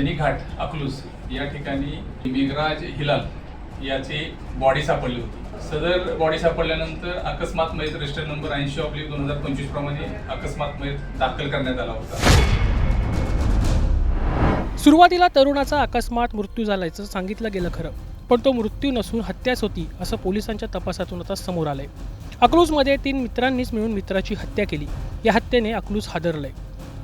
शनीघाट अकलूस या ठिकाणी मेघराज हिलाल याची बॉडी सापडली होती. सदर बॉडी सापडल्यानंतर अकस्मात मयत रजिस्टर नंबर ऐंशी ऑब्लिक दोन हजार पंचवीस प्रमाणे अकस्मात मयत दाखल करण्यात आला होता. सुरुवातीला तरुणाचा अकस्मात मृत्यू झाल्याचं सांगितलं गेलं खरं पण तो मृत्यू नसून हत्याच होती असं पोलिसांच्या तपासातून आता समोर आलंय. अकलूजमध्ये तीन मित्रांनीच मिळून मित्राची हत्या केली. या हत्येने अकलूज हादरलंय.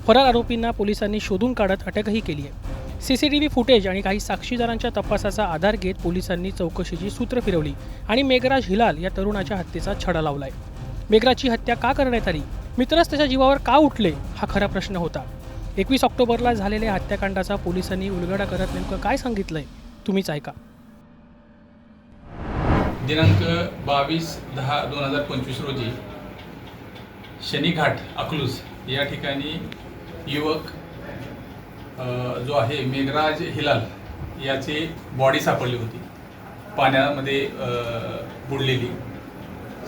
फरार आरोपींना पोलिसांनी शोधून काढत अटकही केली आहे. C C T V footage आणि काही साक्षीदारांच्या तपासाचा आधार घेत पोलिसांनी चौकशीची सूत्र फिरवली आणि मेघराज हिलाल या तरुणाच्या हत्येचा छडा लावलाय. मेघराजची हत्या का करण्यात आली? मित्रच त्याच्या जीवावर का उठले? हा खरा प्रश्न होता. एकवीस ऑक्टोबरला झालेल्या हत्याकांडाचा पोलिसांनी उलगडा करत नेमकं काय सांगितलंय? तुम्हीच ऐका. दिनांक बावीस दहा दोन हजार पंचवीस रोजी शनीघाट अकलूस या ठिकाणी युवक जो आहे मेघराज हिलाल याची बॉडी सापडली होती. पाण्यामध्ये बुडलेली.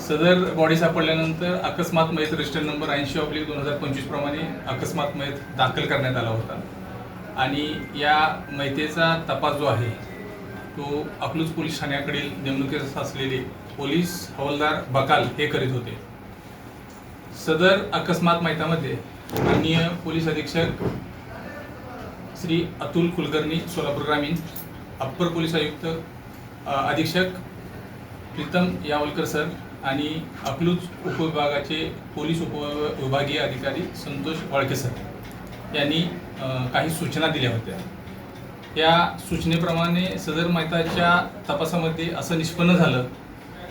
सदर बॉडी सापडल्यानंतर अकस्मात मयत रजिस्टर नंबर ऐंशी ऑब्लिक दोन हजार पंचवीसप्रमाणे अकस्मात मयत दाखल करण्यात आला होता. आणि या मैतेचा तपास जो आहे तो अकलूज पोलीस ठाण्याकडील नेमणुकीस असलेले पोलीस हवालदार बकाल हे करीत होते. सदर अकस्मात मैतामध्ये माननीय पोलीस अधीक्षक श्री अतुल कुलकर्णी सोलापूर ग्रामीण अप्पर पोलीस आयुक्त अधीक्षक प्रीतम यावलकर सर आणि अकलूज उपविभागाचे पोलीस उपविभागीय अधिकारी संतोष वाळके सर यांनी काही सूचना दिल्या होत्या. या सूचनेप्रमाणे सदर मेहताच्या तपासामध्ये असं निष्पन्न झालं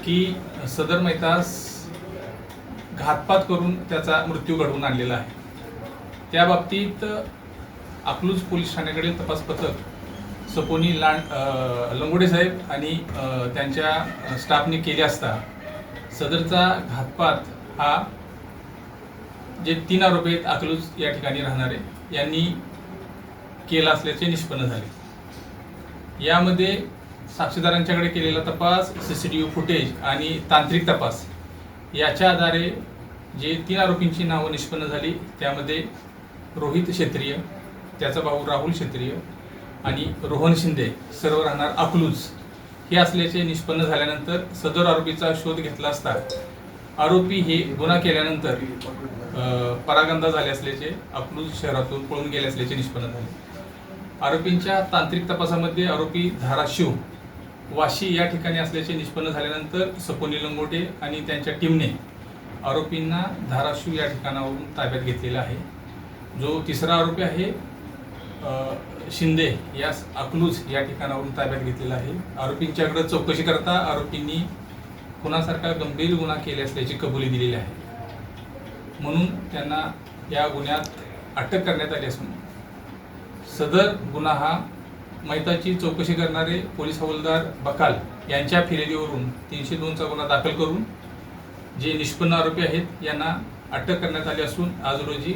की सदर मेहतास घातपात करून त्याचा मृत्यू घडवून आणलेला आहे. त्या बाबतीत अकलूज पोलीस ठाण्याकडील तपास पथक सपोनी लांड लंगोडे साहेब आणि त्यांच्या स्टाफने केले असता सदरचा घातपात हा जे तीन आरोपी आहेत अकलूज या ठिकाणी राहणारे यांनी केला असल्याचे निष्पन्न झाले. यामध्ये साक्षीदारांच्याकडे केलेला तपास C C T V footage आणि तांत्रिक तपास याच्या आधारे जे तीन आरोपींची नावं निष्पन्न झाली त्यामध्ये रोहित क्षेत्रीय त्याचा भाऊ राहुल क्षेत्रीय आणि रोहन शिंदे सर्व राहणार अकलूज. हे असल्याचे निष्पन्न झाल्यानंतर सदर आरोपीचा शोध घेतला असता आरोपी हे गुन्हा केल्यानंतर परागंदा झाले असल्याचे अकलूज शहरातून पळून गेले असल्याचे निष्पन्न झाले. आरोपींच्या तांत्रिक तपासामध्ये आरोपी धाराशिव वाशी या ठिकाणी असल्याचे निष्पन्न झाल्यानंतर सपोनी लंगोटे आणि त्यांच्या टीमने आरोपींना धाराशिव या ठिकाणावरून ताब्यात घेतलेला आहे. जो तिसरा आरोपी आहे शिंदे यास अकलूज या ठिकाणावरून ताब्यात घेतलेला आहे. आरोपींच्याकडे चौकशी करता आरोपींनी खुनासारखा गंभीर गुन्हा केले असल्याची कबुली दिलेली आहे. म्हणून त्यांना या गुन्ह्यात अटक करण्यात आली असून सदर गुन्हा हा मैताची चौकशी करणारे पोलीस हवालदार बकाल यांच्या फिर्यादीवरून तीनशे दोनचा गुन्हा दाखल करून जे निष्पन्न आरोपी आहेत यांना अटक करण्यात आली असून आज रोजी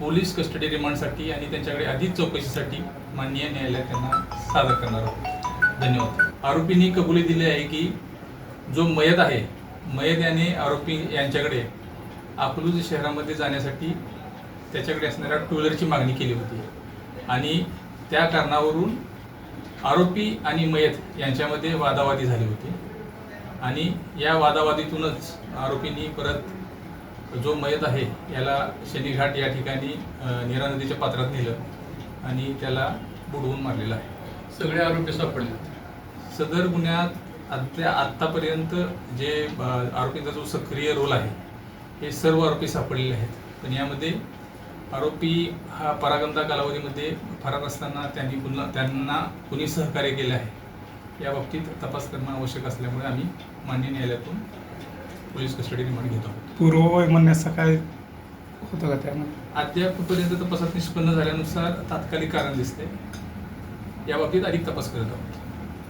पोलीस कस्टडी रिमांडसाठी आणि त्यांच्याकडे अधिक चौकशीसाठी माननीय न्यायालयात त्यांना सादर करणार आहोत. धन्यवाद. आरोपींनी कबुली दिली आहे की जो मयत आहे मयत याने आरोपी यांच्याकडे अकलूज शहरामध्ये जाण्यासाठी त्याच्याकडे असणाऱ्या टू व्हीलरची मागणी केली होती. आणि त्या कारणावरून आरोपी आणि मयत यांच्यामध्ये वादावादी झाली होती. आणि या वादावादीतूनच आरोपींनी परत जो मयत आहे याला शनीघाट या ठिकाणी नीरा नदीच्या पात्रात नेलं आणि त्याला बुडवून मारलेलं आहे. सगळे आरोपी सापडले. सदर गुन्ह्यात आत्या आत्तापर्यंत जे आरोपींचा जो सक्रिय रोल आहे हे सर्व आरोपी सापडलेले आहेत. पण यामध्ये आरोपी हा परागंदा कालावधीमध्ये फरार असताना त्यांनी पुन्हा त्यांना कुणी सहकार्य केले आहे या बाबतीत तपास करणं आवश्यक असल्यामुळे आम्ही मान्य न्यायालयातून पोलीस कस्टडी रिमांड घेत. आहोत पूर्ववैमनस्याचं काय होतं का त्यामध्ये अद्यापपर्यंत तपासात निष्पन्न झाल्यानुसार तात्कालिक कारण दिसते या बाबतीत अधिक तपास करत आहोत.